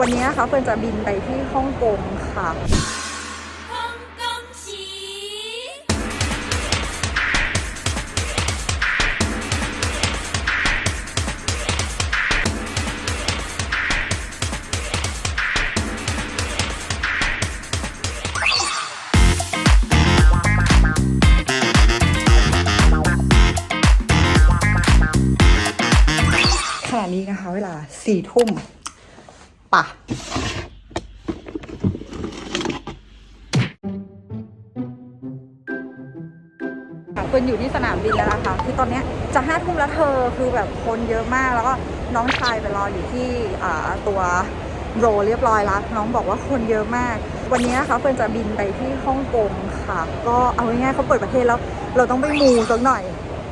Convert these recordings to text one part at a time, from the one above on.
วันนี้นะคะเฟิร์นจะบินไปที่ฮ่องกงค่ะ ขณะนี้นะคะเวลาสี่ทุ่ม ป่ะค่ะเฟินอยู่ที่สนามบินแล้วนะคะ คือตอนนี้จะห้าทุ่มแล้วเธอคือแบบคนเยอะมาก แล้วก็น้องชายไปรออยู่ที่ตัวโรเรียบร้อยแล้ว น้องบอกว่าคนเยอะมาก วันนี้นะคะเฟิร์นจะบินไปที่ฮ่องกงค่ะ ก็เอาง่ายๆเขาเปิดประเทศแล้ว เราต้องไปมูสักหน่อย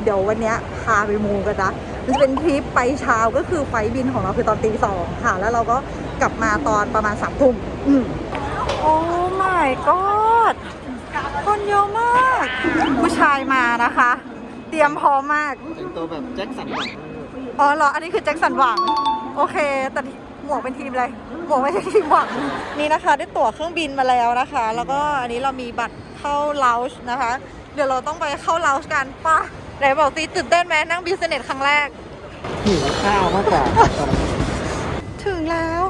เดี๋ยววันนี้พาไปมูกันนะมันจะเป็นทริปไปเช้าก็คือไฟบินของเราคือตอนตีสองค่ะ แล้วเราก็ กลับมาตอนประมาณสามทุ่มอืมโอ้ my god คนเยอะมาก ผู้ชายมานะคะ เตรียมพร้อมมากแต่งตัวแบบแจ็คสันหวังอ๋อเหรอ อันนี้คือแจ็คสันหวัง โอเค แต่หมวกเป็นทีมเลยหมวกไม่ใช่ทีมหวัง นี่นะคะได้ตั๋วเครื่องบินมาแล้วนะคะ แล้วก็อันนี้เรามีบัตรเข้าเลาช์นะคะ เดี๋ยวเราต้องไปเข้าเลาช์กันป่ะไหนบอกสิตื่นเต้นไหมนั่งบิสเนสครั้งแรกหิวข้าวมากกว่าถึงแล้ว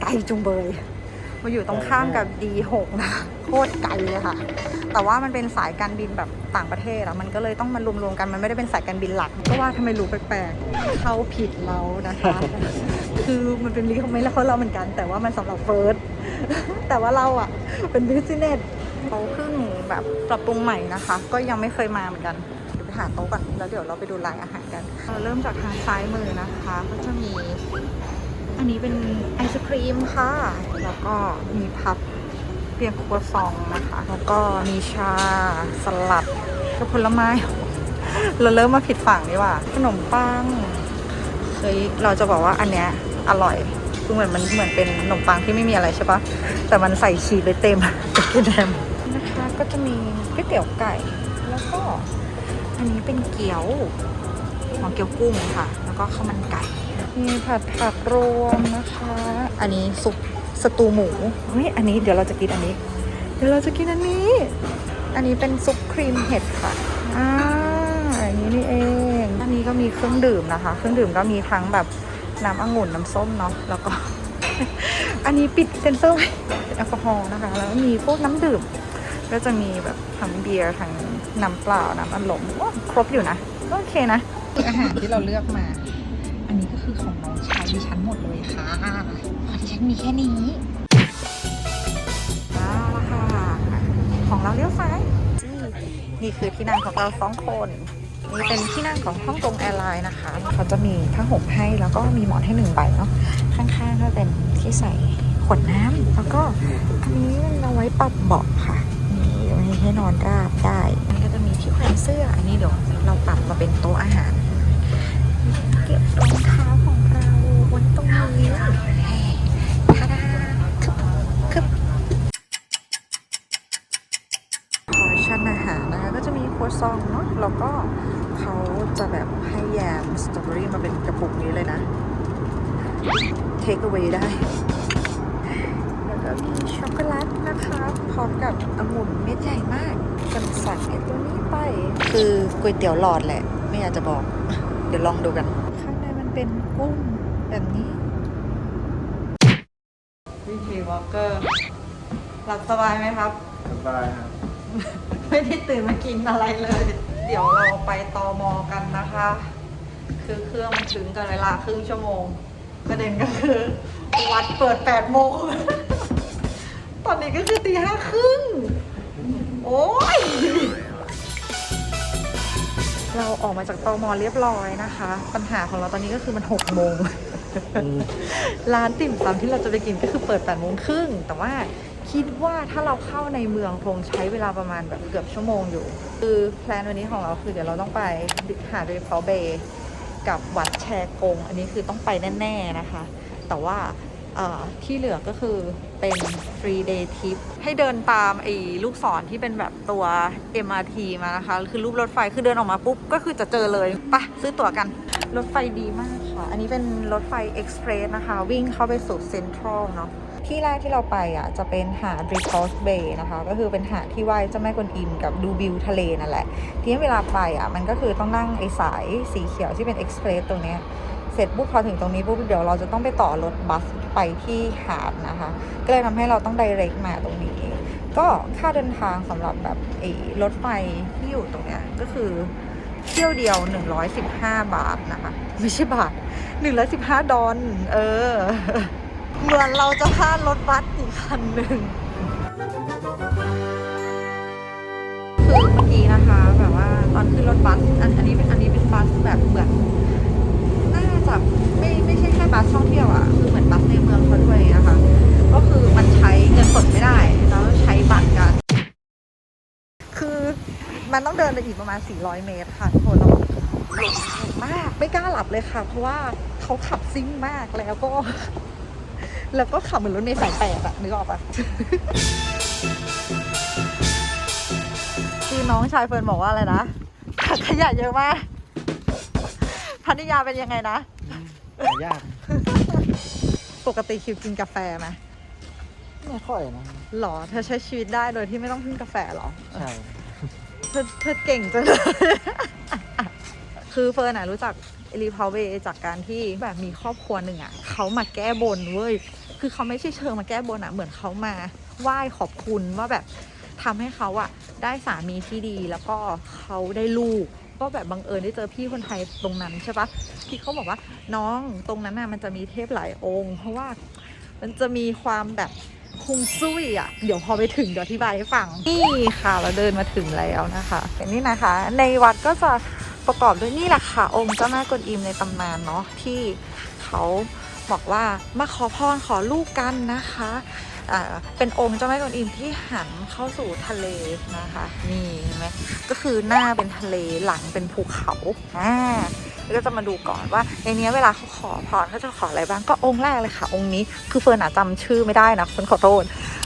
ไกลจุงเบย มาอยู่ตรงข้ามกับ D6 นะโคตรไกลเลยค่ะ แต่ว่ามันเป็นสายการบินแบบต่างประเทศอะมันก็เลยต้องมารวมๆกัน มันไม่ได้เป็นสายการบินหลัก ก็ว่าทำไมรู้แปลกๆ เข้าผิดเรานะคะ คือมันเป็นรีคอมเมนต์แล้วเขาเราเหมือนกัน แต่ว่ามันสำหรับเฟิร์ส แต่ว่าเราอะเป็นบิสเนสเขาเพิ่งแบบปรับปรุงใหม่นะคะ ก็ยังไม่เคยมาเหมือนกันเดี๋ยวไปหาโต๊ะก่อนแล้วเดี๋ยวเราไปดูรายอาหารกัน เราเริ่มจากทางซ้ายมือนะคะ ก็จะมี อันนี้เป็นไอศครีมค่ะ แล้วก็มีพับเปียกครัวซองนะคะ แล้วก็มีชาสลัดกับผลไม้ เราเริ่มมาผิดฝั่งดีกว่า ขนมปังเฮ้ยเราจะบอกว่าอันเนี้ยอร่อยคือเหมือนมันเหมือนเป็นขนมปังที่ไม่มีอะไรใช่ปะแต่มันใส่ชีสไปเต็มกินแฮมนะคะก็จะมีก๋วยเตี๋ยวไก่ แล้วก็ อันนี้เป็นเกี๊ยวหอมเกี๊ยวกุ้งค่ะ แล้วก็ข้าวมันไก่ มีผัดผักรวมนะคะ อันนี้ซุปสตูหมูเฮ้ยอันนี้เดี๋ยวเราจะกินอันนี้ เดี๋ยวเราจะกินอันนี้ อันนี้เป็นซุปครีมเห็ดค่ะอ่าอย่างนี้นี่เอง อันนี้ก็มีเครื่องดื่มนะคะ เครื่องดื่มก็มีทั้งแบบน้ำองุ่นน้ำส้มเนาะแล้วก็ อันนี้ปิดเซนเซอร์ไว้เป็นแอลกอฮอล์นะคะ แล้วก็มีพวกน้ำดื่ม ก็จะมีแบบทั้งเบียร์ทั้งน้ำเปล่าน้ำอัดลมโอ้ครบอยู่นะก็โอเคนะอาหารที่เราเลือกมา ค่ะเพราะดิฉันมีแค่นี้เอาละค่ะ ของเราเลี้ยวซ้ายจี้นี่คือที่นั่งของเราสองคนนี่เป็นที่นั่งของฮ่องกงแอร์ไลน์นะคะ เขาจะมีผ้าห่มให้แล้วก็มีหมอนให้หนึ่งใบเนาะข้างๆก็เป็นที่ใส่ขวดน้ำแล้วก็อันนี้มันเอาไว้ปรับเบาะค่ะนี่ไว้ให้นอนราบได้อันนี้ก็จะมีที่แขวนเสื้ออันนี้เดี๋ยวเราปรับมาเป็นโต๊ะอาหารเก็บรองเท้าของเราไว้ตรงนี้ทาดาคึบคึบพอร์ชั่นอาหารนะคะ ก็จะมีครัวซองเนาะแล้วก็เขาจะแบบให้แยมสตรอเบอรี่มาเป็นกระปุกนี้เลยนะ เทคเอาไว้ได้ แล้วก็มีช็อกโกแลตนะคะพร้อมกับองุ่นเม็ดใหญ่มากกันสั่งไอ้ตัวนี้ไป คือก๋วยเตี๋ยวหลอดแหละ ไม่อยากจะบอก เดี๋ยวลองดูกัน ข้างในมันเป็นกุ้งแบบนี้วิธีว อลเกอร์ หลับสบายไหมครับ สบายครับ ไม่ได้ตื่นมากินอะไรเลย เดี๋ยวเราไปตอมอกันนะคะ คือเครื่องมันถึงกันเวลาครึ่งชั่วโมง ประเด็นก็คือ วัดเปิด8โมง ตอนนี้ก็คือตีห้าครึ่ง โอ้ย เราออกมาจากตอมอเรียบร้อยนะคะ ปัญหาของเราตอนนี้ก็คือมัน6โมง ร้านติ่มซำที่เราจะไปกินก็คือเปิด8โมงครึ่งแต่ว่าคิดว่าถ้าเราเข้าในเมืองคงใช้เวลาประมาณแบบเกือบชั่วโมงอยู่ คือแพลนวันนี้ของเราคือเดี๋ยวเราต้องไปหาดริพาเบย์กับวัดแชกง อันนี้คือต้องไปแน่ ๆนะคะ แต่ว่าที่เหลือก็คือเป็น free day trip ให้เดินตามไอ้ลูกศรที่เป็นแบบตัว MRT มานะคะ คือรูปรถไฟคือเดินออกมาปุ๊บ ก็คือจะเจอเลยปะซื้อตั๋วกัน รถไฟดีมาก ค่ะ อันนี้เป็นรถไฟเอ็กซ์เพรสนะคะ วิ่งเข้าไปสู่เซ็นทรัลเนาะที่แรกที่เราไปอะจะเป็นหาด r e p o s e Bay นะคะ ก็คือเป็นหาดที่ไหว้เจ้าแม่กวนอิมกับดูวิวทะเลนั่นแหละ ทีนี้เวลาไปอะมันก็คือต้องนั่งไอ้สายสีเขียวที่เป็นเอ็กซ์เพรสตรงเนี้ยเสร็จปุ๊บพอถึงตรงนี้ปุ๊บเดี๋ยวเราจะต้องไปต่อรถบัสไปที่หาดนะคะ ก็เลยทำให้เราต้อง direct มาตรงนี้ ก็ค่าเดินทางสำหรับแบบไอ้รถไฟที่อยู่ตรงเนี้ยก็คือเที่ยวเดียว 115 บาทนะคะ ไม่ใช่บาท115ดอลเออ เหมือนเราจะพลาดรถบัสอีกคันหนึ่งคือเมื่อกี้นะคะ แบบว่าตอนขึ้นรถบัสอันอันนี้เป็นอันนี้เป็นบัสแบบเหมือนน่าจะไม่ไม่ใช่แค่บัสท่องเที่ยวอะคือเหมือนบัสในเมืองเขาด้วยนะคะ ก็คือมันใช้เงินสดไม่ได้แล้วใช้บัตรกัน คือมันต้องเดินไปอีกประมาณ 400 เมตรค่ะทุกคนแล้วลมแรง มาก ไม่กล้าหลับเลยค่ะ เพราะว่าเขาขับซิ่งมากแล้วก็ แล้วก็ขับเหมือนรถเมล์สายแปดอะนึกออกปะคือน้องชายเฟิร์นบอกว่าอะไรนะถังขยะเยอะมากพัทยาเป็นยังไงนะหายาก ปกติคิวกินกาแฟไหมไม่ค่อยนะหรอ เธอใช้ชีวิตได้โดยที่ไม่ต้องพึ่งกาแฟหรอ ใช่ เธอเธอเก่งจังเลย คือเฟิร์นอะรู้จักเอลีพาวเวจากการที่แบบมีครอบครัวหนึ่งอะเขามาแก้บนเว้ยคือเขาไม่ใช่เชิงมาแก้บนอะเหมือนเขามาไหว้ขอบคุณว่าแบบทำให้เขาอะได้สามีที่ดีแล้วก็เขาได้ลูกก็แบบบังเอิญได้เจอพี่คนไทยตรงนั้นใช่ปะพี่เขาบอกว่าน้องตรงนั้นน่ะมันจะมีเทพหลายองค์ เพราะว่ามันจะมีความแบบคุงซุยอะ เดี๋ยวพอไปถึงเดี๋ยวอธิบายให้ฟัง นี่ค่ะเราเดินมาถึงแล้วนะคะเห็นนี่นะคะ ในวัดก็จะ ประกอบด้วยนี่แหละค่ะ องค์เจ้าแม่กวนอิมในตำนานเนาะที่เขาบอกว่ามาขอพรขอลูกกันนะคะเป็นองค์เจ้าแม่กวนอิมที่หันเข้าสู่ทะเลนะคะ นี่เห็นไหมก็คือหน้าเป็นทะเลหลังเป็นภูเขาอ่า แล้วก็จะมาดูก่อนว่าในนี้เวลาเขาขอพรเขาจะขออะไรบ้างก็องค์แรกเลยค่ะ องค์นี้คือเฟิร์นอะจำชื่อไม่ได้นะเฟิร์นขอโทษ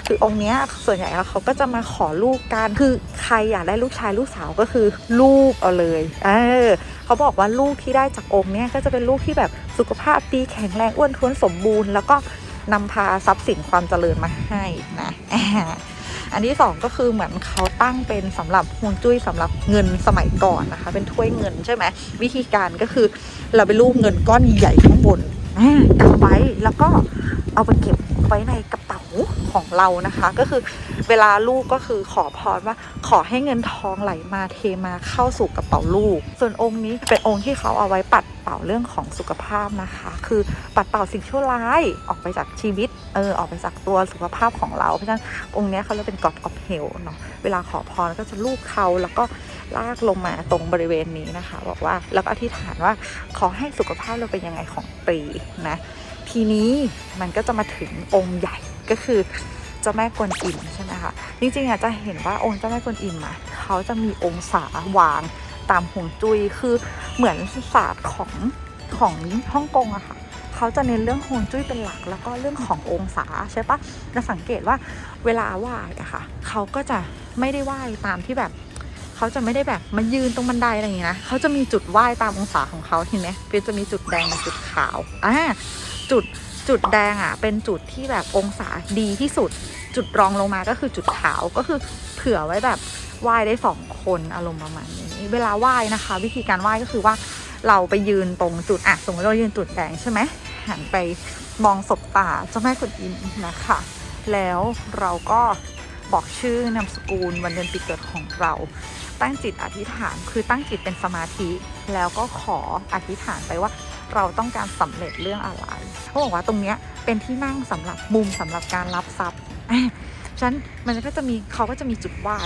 คือองค์เนี้ยส่วนใหญ่แล้วเขาก็จะมาขอลูกกันคือใครอยากได้ลูกชายลูกสาวก็คือลูกเอาเลยเออเขาบอกว่าลูกที่ได้จากองค์เนี้ยก็จะเป็นลูกที่แบบสุขภาพดีแข็งแรงอ้วนท้วนสมบูรณ์ แล้วก็นำพาทรัพย์สินความเจริญมาให้นะ อันที่สองก็คือเหมือนเขาตั้งเป็นสำหรับฮวงจุ้ยสำหรับเงินสมัยก่อนนะคะ เป็นถ้วยเงินใช่ไหมวิธีการก็คือเราไปรูปเงินก้อนใหญ่ข้างบนอ่ากำไว้แล้วก็เอาไปเก็บ ไว้ในกระเป๋าของเรานะคะ ก็คือเวลาลูกก็คือขอพรว่าขอให้เงินทองไหลมาเทมาเข้าสู่กระเป๋าลูก ส่วนองค์นี้เป็นองค์ที่เขาเอาไว้ปัดเป่าเรื่องของสุขภาพนะคะ คือปัดเป่าสิ่งชั่วร้ายออกไปจากชีวิตเออออกไปจากตัวสุขภาพของเรา เพราะฉะนั้นองค์นี้เขาเรียกเป็น God of Hell เนาะเวลาขอพรก็จะลูบเขาแล้วก็ลากลงมาตรงบริเวณนี้นะคะ บอกว่าแล้วก็อธิษฐานว่าขอให้สุขภาพเราเป็นยังไงของปีนะ ทีนี้มันก็จะมาถึงองค์ใหญ่ก็คือเจ้าแม่กวนอิมใช่ไหมคะจริงๆอะจะเห็นว่าองค์เจ้าแม่กวนอิมอะเขาจะมีองศาวางตามหงจุ้ยคือเหมือนศาสตร์ของของฮ่องกงอะค่ะเขาจะเน้นเรื่องฮวงจุ้ยเป็นหลักแล้วก็เรื่องขององศาใช่ปะจะสังเกตว่าเวลาไหว้อะค่ะเขาก็จะไม่ได้ไหว้ตามที่แบบเขาจะไม่ได้แบบมายืนตรงบันไดอะไรอย่างงี้นะเขาจะมีจุดไหว้ตามองศาของเขาเห็นไหมเป็นจะมีจุดแดงกับจุดขาวอ่า จุดจุดแดงอะ เป็นจุดที่แบบองศาดีที่สุด จุดรองลงมาก็คือจุดขาวก็คือเผื่อไว้แบบไหว้ได้สองคนอารมณ์ประมาณนี้ เวลาไหว้นะคะ วิธีการไหว้ก็คือว่าเราไปยืนตรงจุดอะสมมติเรายืนจุดแดงใช่ไหมหันไปมองศบตาเจ้าแม่กุนอิมนะคะ แล้วเราก็บอกชื่อนามสกุลวันเดือนปีเกิดของเรา ตั้งจิตอธิษฐานคือตั้งจิตเป็นสมาธิ แล้วก็ขออธิษฐานไปว่า เราต้องการสำเร็จเรื่องอะไรเขาบอกว่าตรงเนี้ยเป็นที่นั่งสำหรับมุมสำหรับการรับทรัพย์ฉะนั้นมันก็จะมีเขาก็จะมีจุดไหว้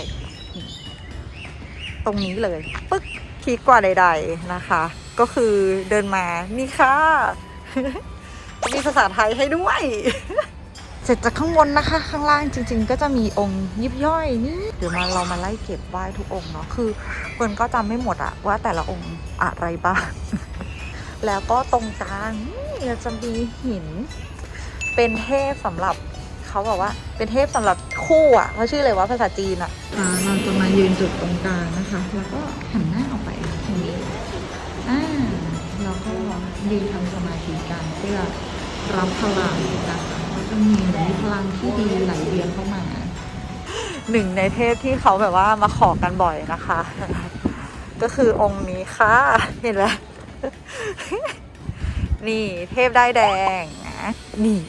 ตรงนี้เลยปึ๊กพีกกว่าใด ๆนะคะ ก็คือเดินมานี่ค่ะมีภาษาไทยให้ด้วยเสร็จจากข้างบนนะคะ ข้างล่างจริง ๆ ก็จะมีองค์ยิบย่อยนี่เดี๋ยวมาเรามาไล่เก็บไหว้ทุกองค์เนาะคือเฟิร์นก็จำไม่หมดอะว่าแต่ละองค์อะไรบ้าง แล้วก็ตรงกลางนี่จะมีหิน เป็นเทพสำหรับเขาบอกว่า เป็นเทพสำหรับคู่อะเขาชื่ออะไรว่าภาษาจีนอะเราจะมายืนจุดตรงกลางนะคะ แล้วก็หันหน้าออกไปตรงนี้อ่าแล้วก็ยืนทำสมาธิกันเพื่อรับพลังนะคะก็จะมีพลังที่ดีไหลเวียนเข้ามาหนึ่งในเทพที่เขาแบบว่ามาขอกันบ่อยนะคะ ก็คือองค์นี้ค่ะ เห็นไหม นี่เทพได้แดงนะนี่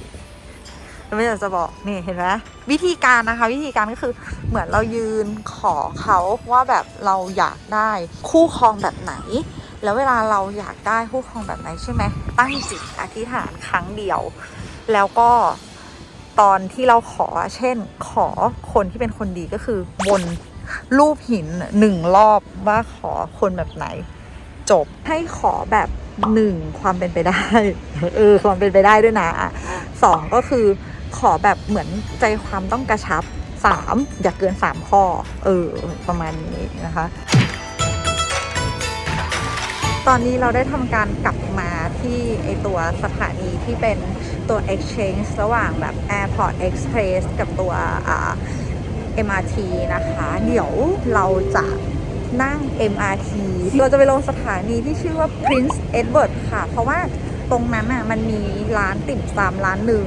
ไม่อยากจะบอกนี่เห็นไหมวิธีการนะคะ วิธีการก็คือเหมือนเรายืนขอเขาว่าแบบเราอยากได้คู่ครองแบบไหน แล้วเวลาเราอยากได้คู่ครองแบบไหนใช่ไหมตั้งจิตอธิษฐานครั้งเดียว แล้วก็ตอนที่เราขอเช่น ขอคนที่เป็นคนดีก็คือบนรูปหินหนึ่งรอบว่าขอคนแบบไหน จบให้ขอแบบ หนึ่งความเป็นไปได้ เออความเป็นไปได้ด้วยนะสองก็คือขอแบบเหมือนใจความต้องกระชับสามอย่าเกินสามข้อ เออ ประมาณนี้นะคะ ตอนนี้เราได้ทำการกลับมาที่ไอตัวสถานีที่เป็นตัว exchange ระหว่างแบบ Airport Express กับตัวอ่า MRT นะคะ เดี๋ยวเราจะนั่ง MRT เราจะไปลงสานีที่ชื่อว่า Prince Edward ค่ะ เพราะว่าตรงนั้นอะมันมีร้านติ่มซำร้านหนึ่ง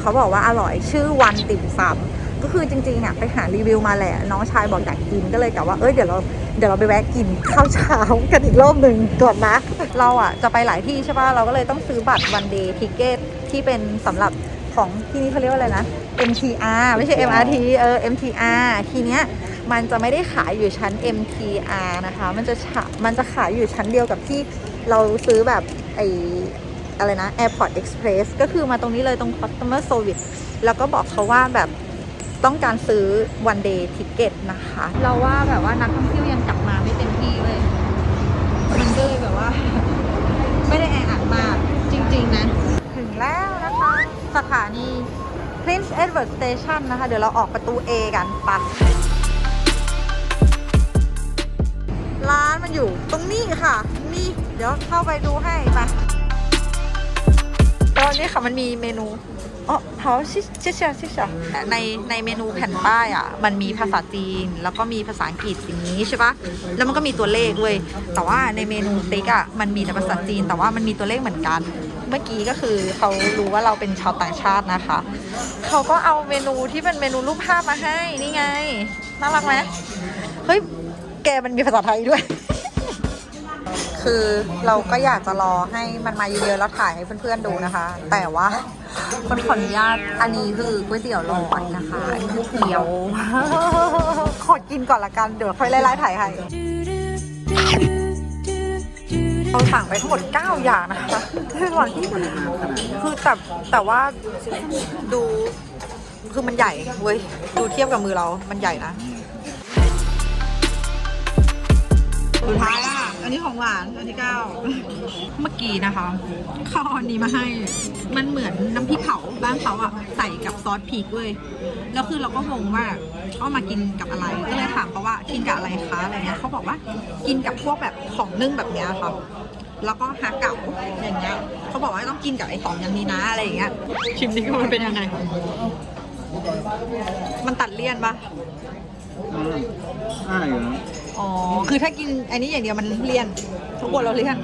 เขาบอกว่าอร่อยชื่อวันติ่มซำก็คือจริงๆอะไปหารีวิวมาแหละ น้องชายบอกอยากกินก็เลยกะว่าเอ้ยเดี๋ยวเราเดี๋ยวเราไปแวะกินข้าวเช้ากันอีกรอบหนึ่งก่อนนะเราอะจะไปหลายที่ใช่ป่ะเราก็เลยต้องซื้อบัตรวันเดย์ทิเกตที่เป็นสำหรับของที่นี่เขาเรียกว่าอะไรนะ MTR ไม่ใช่ MRT เออ MTR ทีเนี้ย มันจะไม่ได้ขายอยู่ชั้น MTR นะคะ มันจะฉะมันจะขายอยู่ชั้นเดียวกับที่เราซื้อแบบไออะไรนะ Airport Express ก็คือมาตรงนี้เลยตรง Customer Service แล้วก็บอกเขาว่าแบบต้องการซื้อ one day ticket นะคะ เราว่าแบบว่านักท่องเที่ยวยังกลับมาไม่เต็มที่เลย มันก็เลยแบบว่า ไม่ได้แออัดมากจริง ๆ นะ ถึงแล้วนะคะ สถานี Prince Edward Station นะคะ เดี๋ยวเราออกประตู A กันปะ ร้านมันอยู่ตรงนี้ค่ะ นี่เดี๋ยวเข้าไปดูให้มาแล้วนี่ค่ะมันมีเมนูอ๋อเขาชิชิชาชิชาในในเมนูแผ่นป้ายอะ มันมีภาษาจีนแล้วก็มีภาษาอังกฤษอย่างนี้ใช่ปะแล้วมันก็มีตัวเลขเว้ยแต่ว่าในเมนูสเต็กอะมันมีแต่ภาษาจีน แต่ว่ามันมีตัวเลขเหมือนกัน เมื่อกี้ก็คือเขารู้ว่าเราเป็นชาวต่างชาตินะคะเขาก็เอาเมนูที่เป็นเมนูรูปภาพมาให้นี่ไงน่ารักไหมเฮ้ย แกมันมีภาษาไทยด้วย คือเราก็อยากจะรอให้มันมาเยอะๆแล้วถ่ายให้เพื่อนๆดูนะคะ แต่ว่าคนขออนุญาตอันนี้คือก๋วยเตี๋ยวลอดนะคะอันนี้คือเกี๊ยว ขอกินก่อนละกัน เดี๋ยวค่อยไล่ๆถ่ายให้เราสั่งไปทั้งหมด 9 อย่างนะคะคือหลังที่คือแต่แต่ว่าดูคือมันใหญ่เว้ย ดูเทียบกับมือเรา มันใหญ่นะ สุดท้ายอะ อันนี้ของหวานอันที่เก้าเมื่อกี้นะคะเขาเอาอันนี้มาให้ มันเหมือนน้ำพริกเผาบ้านเขาอะใส่กับซอสพริกเว้ย แล้วคือเราก็งงว่าเขามากินกับอะไร ก็เลยถามเขาว่ากินกับอะไรคะอะไรเงี้ยเขาบอกว่ากินกับพวกแบบของนึ่งแบบเนี้ยค่ะแล้วก็ฮาเก๋าอย่างเงี้ยเขาบอกว่าต้องกินกับไอ้สองอย่างนี้นะอะไรอย่างเงี้ย ชิมดิว่ามันเป็นยังไง มันตัดเลี่ยนปะอ่าอยู่นะ อ๋อ คือถ้ากินอันนี้อย่างเดียวมันเลี่ยนทุกคนเราเลี่ยน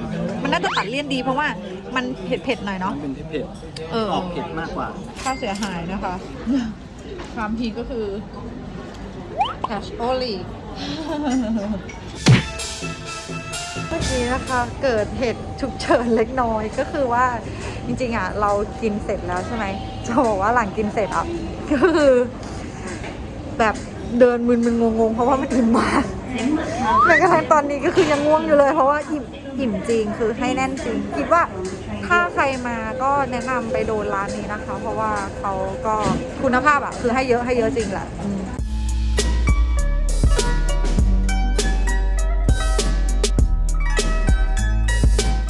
มันน่าจะตัดเลี่ยนดีเพราะว่ามันเผ็ดๆหน่อยเนาะ มันเป็นเผ็ดเออ ออกเผ็ดมากกว่า ค่าเสียหายนะคะ ความพีคก็คือ cash only เมื่อกี้นะคะเกิดเหตุฉุกเฉินเล็กน้อยก็คือว่าจริงๆอะเรากินเสร็จแล้วใช่ไหมจะบอกว่าหลังกินเสร็จอะก็คือ แบบเดินมึนๆงงๆ เพราะว่ามันอิ่มมาก แม้กระทั่งตอนนี้ก็คือยังง่วงอยู่เลย เพราะว่าอิ่มอิ่มจริงคือให้แน่นจริง คิดว่าถ้าใครมาก็แนะนำไปโดนร้านนี้นะคะ เพราะว่าเขาก็คุณภาพอะคือให้เยอะให้เยอะจริงแหละอืม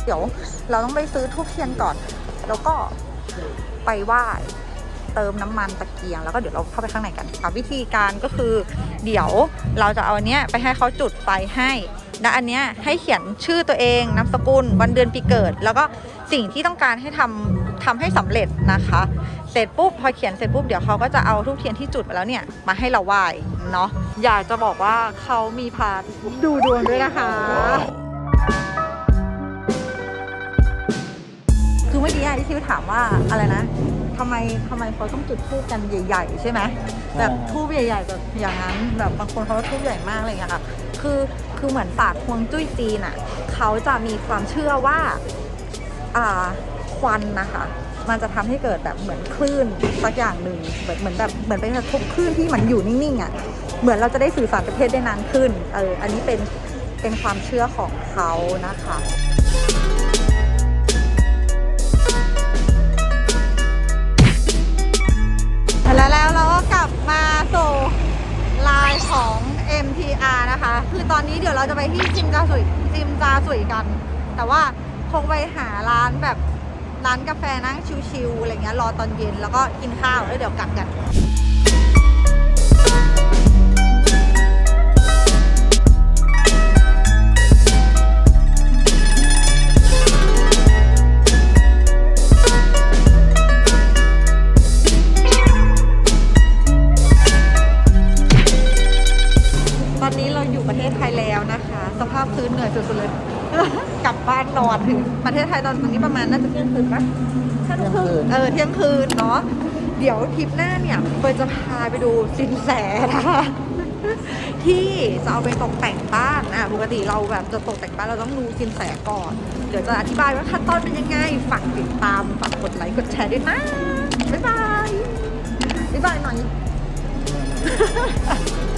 เดี๋ยวเราต้องไปซื้อทูบเทียนก่อน แล้วก็ไปไหว้ เติมน้ำมันตะเกียง แล้วก็เดี๋ยวเราเข้าไปข้างในกันค่ะวิธีการก็คือ เดี๋ยวเราจะเอาอันเนี้ยไปให้เขาจุดไฟให้และอันเนี้ยให้เขียนชื่อตัวเองนามสกุล วันเดือนปีเกิด แล้วก็สิ่งที่ต้องการให้ทำทำให้สำเร็จนะคะ เสร็จปุ๊บพอเขียนเสร็จปุ๊บเดี๋ยวเขาก็จะเอาทูบเทียนที่จุดไปแล้วเนี่ยมาให้เราไหว้เนาะอยากจะบอกว่าเขามีพาดูดวงด้วยนะคะคือเมื่อกี้ที่ทิวถามว่าอะไรนะ ทำไมทำไมเขาต้องจุดธูปกันใหญ่ ๆ ใช่ไหมแบบธูปใหญ่ๆแบบอย่างนั้นแบบบางคนเขาก็ธูปใหญ่มากอะไรอย่างเงี้ยค่ะคือคือเหมือนศาสตร์ฮวงจุ้ยจีนอะเขาจะมีความเชื่อว่าอ่าควันนะคะมันจะทำให้เกิดแบบเหมือนคลื่นสักอย่างหนึ่งเหมือนเหมือนแบบเหมือนเป็นทุกคลื่นที่มันอยู่นิ่งๆอะเหมือนเราจะได้สื่อสารประเทศได้นานขึ้นเอออันนี้เป็นเป็นความเชื่อของเขานะคะ ที่จิมจาสุยจิมจาสุยกัน แต่ว่าคงไปหาร้านแบบร้านกาแฟนั่งชิวๆอะไรเงี้ยรอตอนเย็นแล้วก็กินข้าวแล้วเดี๋ยวกลับกันตอนนี้เรา ศไทยแล้วนะคะ สภาพพื้นเหนื่อยสุดๆเลย กลับบ้านนอนถึงประเทศไทยตอนนี้ประมาณน่าจะเที่ยงคืนปะเที่ยงคืนเออเที่ยงคืนเนาะเดี๋ยวทริปหน้าเนี่ยเฟิร์นจะพาไปดูสินแสนะคะที่จะเอาไปตกแต่งบ้านอะปกติเราแบบจะตกแต่งบ้านเราต้องดูสินแสก่อน เดี๋ยวจะอธิบายว่าขั้นตอนเป็นยังไงฝากติดตามฝากกดไลค์กดแชร์ด้วยนะบ๊ายบายบ๊ายบายหน่อย